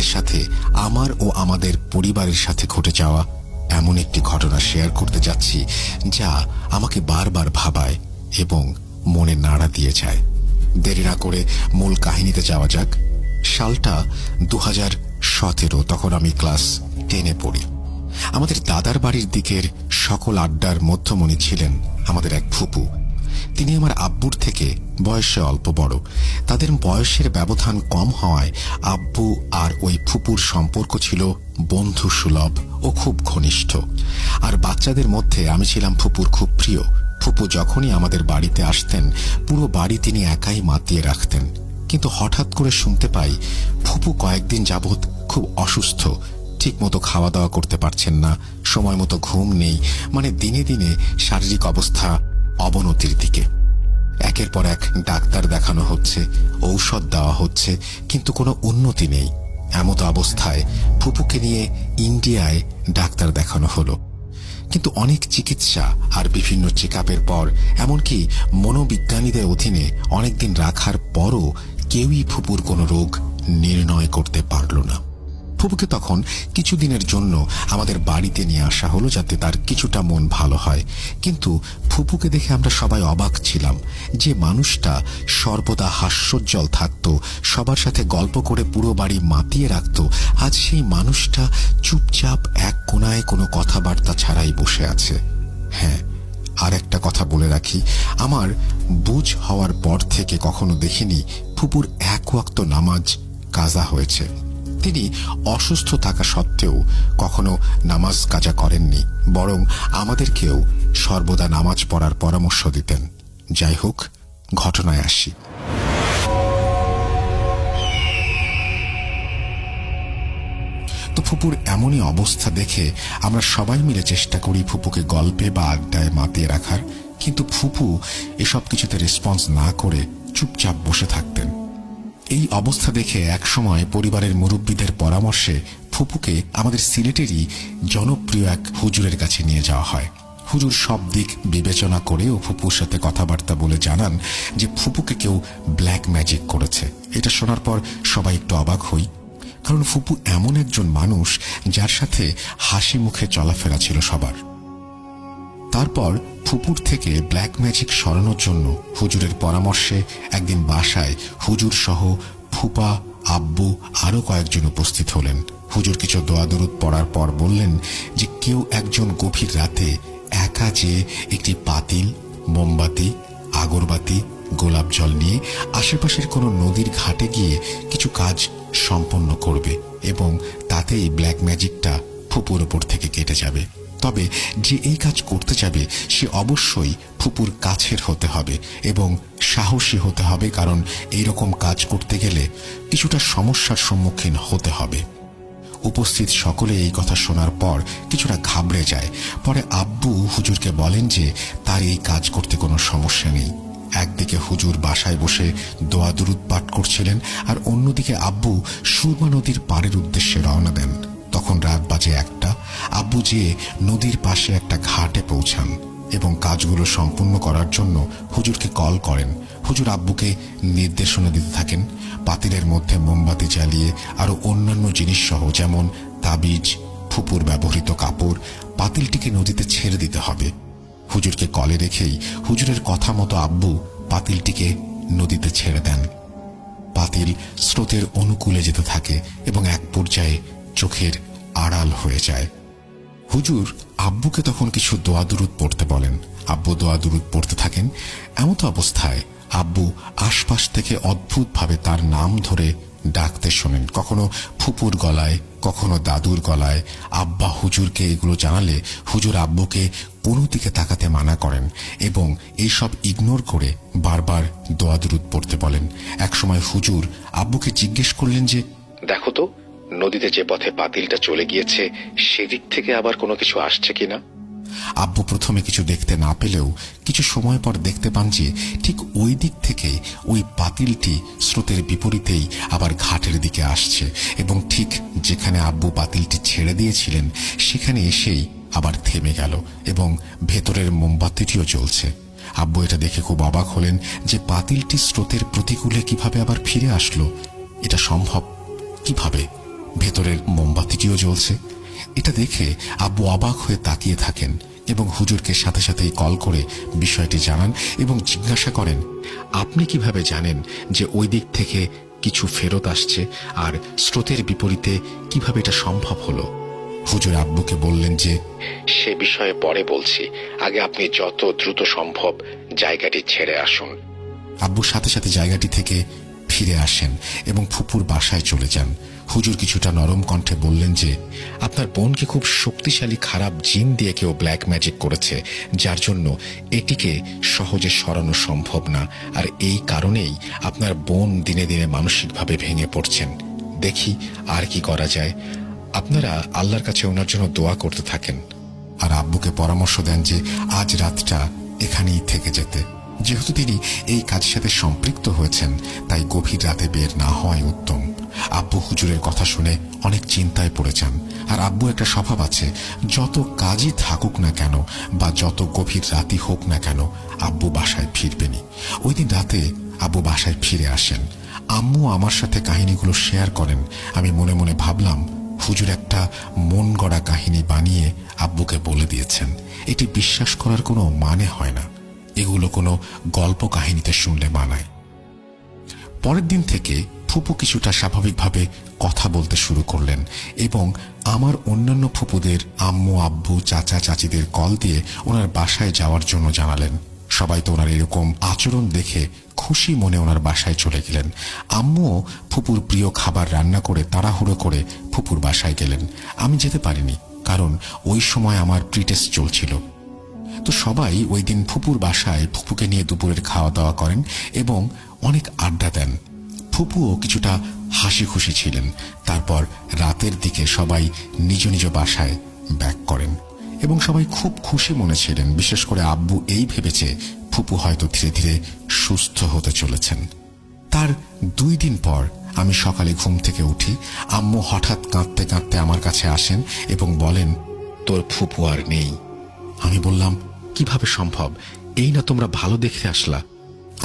আপনাদের সাথে, আমার ও আমাদের পরিবারের সাথে ঘটে যাওয়া এমন একটি ঘটনা শেয়ার করতে যাচ্ছি, যা আমাকে বারবার ভাবায় এবং মনে নাড়া দিয়ে যায়। দেরি না করে মূল কাহিনীতে যাওয়া যাক। সালটা দু সতেরো, তখন আমি ক্লাস টেনে পড়ি। আমাদের দাদার বাড়ির দিকের সকল আড্ডার মধ্যমণি ছিলেন আমাদের এক ফুপু। তিনি আমার আব্বুর থেকে বয়সে অল্প বড়। তাদের বয়সের ব্যবধান কম হওয়ায় আব্বু আর ওই ফুপুর সম্পর্ক ছিল বন্ধু সুলভ ও খুব ঘনিষ্ঠ। আর বাচ্চাদের মধ্যে আমি ছিলাম ফুপুর খুব প্রিয়। ফুপু যখনই আমাদের বাড়িতে আসতেন, পুরো বাড়ি তিনি একাই মাতিয়ে রাখতেন। কিন্তু হঠাৎ করে শুনতে পাই, ফুপু কয়েকদিন যাবৎ খুব অসুস্থ। ঠিক মতো খাওয়া দাওয়া করতে পারছেন না সময় মতো ঘুম নেই। মানে দিনে দিনে শারীরিক অবস্থা অবনতির দিকে। একের পর এক ডাক্তার দেখানো হচ্ছে, ঔষধ দেওয়া হচ্ছে, কিন্তু কোনো উন্নতি নেই। এমতো অবস্থায় ফুপুকে নিয়ে ইন্ডিয়ায় ডাক্তার দেখানো হলো। কিন্তু অনেক চিকিৎসা আর বিভিন্ন চেক পর, এমনকি মনোবিজ্ঞানীদের অধীনে অনেকদিন রাখার পরও কেউই ফুপুর কোনো রোগ নির্ণয় করতে পারল না। ফুপুকে তখন কিছুদিনের জন্য আমাদের বাড়িতে নিয়ে আসা হলো যাতে তার কিছুটা মন ভালো হয়। কিন্তু ফুপুকে দেখে আমরা সবাই অবাক ছিলাম যে মানুষটা সর্বদা হাস্যোজ্জ্বল থাকত, সবার সাথে গল্প করে পুরো বাড়ি মাতিয়ে রাখত। আজ সেই মানুষটা চুপচাপ এক কোনায় কোনো কথাবার্তা ছাড়াই বসে আছে। হ্যাঁ আর একটা কথা বলে রাখি, আমার বুঝ হওয়ার পর থেকে কখনো দেখিনি ফুপুর এক ওয়াক্ত নামাজ কাজা হয়েছে। তিনি অসুস্থ থাকা সত্ত্বেও কখনো নামাজ কাজা করেননি, বরং আমাদেরকেও সর্বদা নামাজ পড়ার পরামর্শ দিতেন। যাই হোক, ঘটনায় আসি। তো ফুপুর এমনই অবস্থা দেখে আমরা সবাই মিলে চেষ্টা করি ফুপুকে গল্পে বা আড্ডায় মাতিয়ে রাখার, কিন্তু ফুপু এসব কিছুতে রেসপন্স না করে চুপচাপ বসে থাকতেন। এই অবস্থা দেখে একসময় পরিবারের মুরব্বীদের পরামর্শে ফুপুকে আমাদের সিলেটেরই জনপ্রিয় এক হুজুরের কাছে নিয়ে যাওয়া হয়। হুজুর সব দিক বিবেচনা করে ও ফুপুর সাথে কথাবার্তা বলে জানান যে ফুপুকে কেউ ব্ল্যাক ম্যাজিক করেছে। এটা শোনার পর সবাই একটু অবাক হই। কারণ ফুপু এমন একজন মানুষ যার সাথে হাসি মুখে চলাফেরা ছিল সবার। তারপর ফুপুর থেকে ব্ল্যাক ম্যাজিক সরানোর জন্য হুজুরের পরামর্শে একদিন বাসায় হুজুর সহ ফুপা, আব্বু আরও কয়েকজন উপস্থিত হলেন। হুজুর কিছু দোয়াদরুদ পড়ার পর বললেন যে কেউ একজন গভীর রাতে একা যে একটি পাতিল, মোমবাতি, আগরবাতি, গোলাপ জল নিয়ে আশেপাশের কোনো নদীর ঘাটে গিয়ে কিছু কাজ সম্পন্ন করবে এবং তাতেই ব্ল্যাক ম্যাজিকটা ফুপুর ওপর থেকে কেটে যাবে। তবে যে এই কাজ করতে যাবে, সে অবশ্যই ফুপুর কাছের হতে হবে এবং সাহসী হতে হবে কারণ এই রকম কাজ করতে গেলে কিছুটা সমস্যার সম্মুখীন হতে হবে। উপস্থিত সকলে এই কথা শোনার পর কিছুটা ঘাবড়ে যায়। পরে আব্বু হুজুরকে বলেন যে, তার এই কাজ করতে কোনো সমস্যা নেই। একদিকে হুজুর বাসায় বসে দোয়া দুরুদ পাঠ করছিলেন আর অন্যদিকে আব্বু সুরমা নদীর পাড়ের উদ্দেশ্যে রওনা দেন। তখন রাত বাজে একটা। আব্বু যেয়ে নদীর পাশে একটা ঘাটে পৌঁছান এবং কাজগুলো সম্পূর্ণ করার জন্য হুজুরকে কল করেন। হুজুর আব্বুকে নির্দেশনা দিতে থাকেন। পাতিলের মধ্যে মোমবাতি জ্বালিয়ে আরও অন্যান্য জিনিস সহ যেমন তাবিজ, ফুপুর ব্যবহৃত কাপড় পাতিলটিকে নদীতে ছেড়ে দিতে হবে। হুজুরকে কলে রেখেই হুজুরের কথা মতো আব্বু পাতিলটিকে নদীতে ছেড়ে দেন। পাতিল স্রোতের অনুকূলে যেতে থাকে এবং এক পর্যায়ে চোখের আড়াল হয়ে যায়। হুজুর আব্বুকে তখন কিছু দোয়া দুরুদ পড়তে বলেন। আব্বু দোয়া দুরুদ পড়তে থাকেন। এমতো অবস্থায় আব্বু আশপাশ থেকে অদ্ভুতভাবে তার নাম ধরে ডাকতে শোনেন। কখনো ফুপুর গলায়, কখনো দাদুর গলায়। আব্বা হুজুরকে এগুলো জানালে হুজুর আব্বুকে কোনো দিকে তাকাতে মানা করেন এবং এইসব ইগনোর করে বারবার দোয়া দুরুদ পড়তে বলেন। একসময় হুজুর আব্বুকে জিজ্ঞেস করলেন যে, দেখো তো নদীতে যে পথে পাতিলটা চলে গিয়েছে, সেদিক থেকে আবার কোনো কিছু আসছে কিনা? আব্বু প্রথমে কিছু দেখতে না পেলেও কিছু সময় পর দেখতে পান যে ঠিক ওই দিক থেকে ওই পাতিলটি স্রোতের বিপরীতেই আবার ঘাটের দিকে আসছে এবং ঠিক যেখানে আব্বু পাতিলটি ছেড়ে দিয়েছিলেন, সেখানে এসেই আবার থেমে গেল এবং ভেতরের মোমবাতিটিও জ্বলছে। আব্বু এটা দেখে খুব অবাক হলেন যে পাতিলটি স্রোতের প্রতিকূলে কীভাবে আবার ফিরে আসলো, এটা সম্ভব কীভাবে? ভেতরের মোমবাতিটিও জ্বলছে। এটা দেখে আব্বু অবাক হয়ে তাকিয়ে থাকেন এবং হুজুরকে সাথে সাথেই কল করে বিষয়টি জানান এবং জিজ্ঞাসা করেন আপনি কীভাবে জানেন যে ওই দিক থেকে কিছু ফেরত আসছে আর স্রোতের বিপরীতে কীভাবে এটা সম্ভব হলো? হুজুর আব্বুকে বললেন যে সে বিষয়ে পরে বলছি। আগে আপনি যত দ্রুত সম্ভব জায়গাটি ছেড়ে আসুন। আব্বু সাথে সাথে জায়গাটি থেকে ফিরে আসেন এবং ফুপুর বাসায় চলে যান। হুজুর কিছুটা নরম কণ্ঠে বললেন যে, আপনার বোনকে খুব শক্তিশালী খারাপ জিন দিয়ে কেউ ব্ল্যাক ম্যাজিক করেছে, যার জন্য এটিকে সহজে সরানো সম্ভব না। আর এই কারণেই আপনার বোন দিনে দিনে মানসিকভাবে ভেঙে পড়ছেন। দেখি আর কি করা যায়। আপনারা আল্লাহর কাছে ওনার জন্য দোয়া করতে থাকেন। আর আব্বুকে পরামর্শ দেন যে, আজ রাতটা এখানেই থেকে যেতে। যেহেতু তিনি এই কাজের সাথে সম্পৃক্ত হয়েছেন, তাই গভীর রাতে বের না হওয়াই উত্তম। আব্বু হুজুরের কথা শুনে অনেক চিন্তায় পড়ে যান আর আব্বু একটা স্বভাব আছে, যত কাজই থাকুক না কেন বা যত গভীর রাতি হোক না কেন, আব্বু বাসায় ফিরবেনি ওই দিন রাতে আব্বু বাসায় ফিরে আসেন। আম্মু আমার সাথে কাহিনীগুলো শেয়ার করেন। আমি মনে মনে ভাবলাম, হুজুর একটা মন গড়া কাহিনী বানিয়ে আব্বুকে বলে দিয়েছেন। এটি বিশ্বাস করার কোনো মানে হয় না। এগুলো কোনো গল্প কাহিনীতে শুনলে মানায়। পরের দিন থেকে ফুপু কিছুটা স্বাভাবিকভাবে কথা বলতে শুরু করলেন এবং আমার অন্যান্য ফুপুদের আম্মু, আব্বু, চাচা, চাচিদের কল দিয়ে ওনার বাসায় যাওয়ার জন্য জানালেন। সবাই তো ওনার এরকম আচরণ দেখে খুশি মনে ওনার বাসায় চলে গেলেন। আম্মুও ফুপুর প্রিয় খাবার রান্না করে তাড়াহুড়ো করে ফুপুর বাসায় গেলেন। আমি যেতে পারিনি, কারণ ওই সময় আমার প্রিটেস্ট চলছিল। তো সবাই ওই দিন ফুপুর বাসায় ফুপুকে নিয়ে দুপুরের খাওয়া দাওয়া করেন এবং অনেক আড্ডা দেন। ফুপুও কিছুটা হাসি খুশি ছিলেন। তারপর রাতের দিকে সবাই নিজ নিজ বাসায় ব্যাক করেন এবং সবাই খুব খুশি মনে ছিলেন, বিশেষ করে আব্বু এই ভেবেছে ফুপু হয়তো ধীরে ধীরে সুস্থ হতে চলেছেন। তার দুই দিন পর আমি সকালে ঘুম থেকে উঠি, আম্মু হঠাৎ কাঁদতে কাঁদতে আমার কাছে আসেন এবং বলেন, তোর ফুপু আর নেই। আমি বললাম কীভাবে সম্ভব? এই না তোমরা ভালো দেখে আসলা।